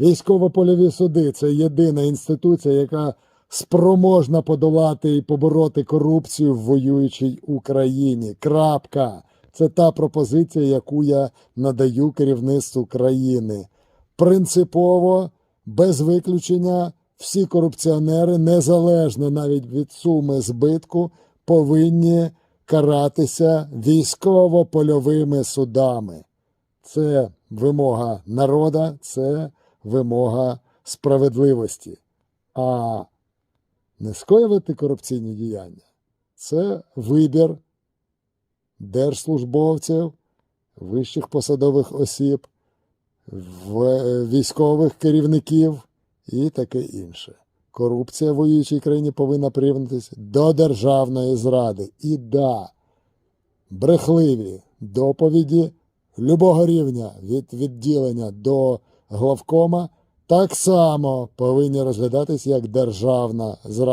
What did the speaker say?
Військово-польові суди це єдина інституція, яка спроможна подолати і побороти корупцію в воюючій Україні. Крапка. Це та пропозиція, яку я надаю керівництву країни. Принципово, без виключення, всі корупціонери, незалежно навіть від суми збитку, повинні каратися військово-польовими судами. Це вимога народа, це вимога справедливості. А не скоювати корупційні діяння це вибір держслужбовців, вищих посадових осіб, військових керівників і таке інше. Корупція в воюючій країні повинна прирівнятися до державної зради. І да, брехливі доповіді любого рівня від відділення до главкома так само повинні розглядатись як державна зрада.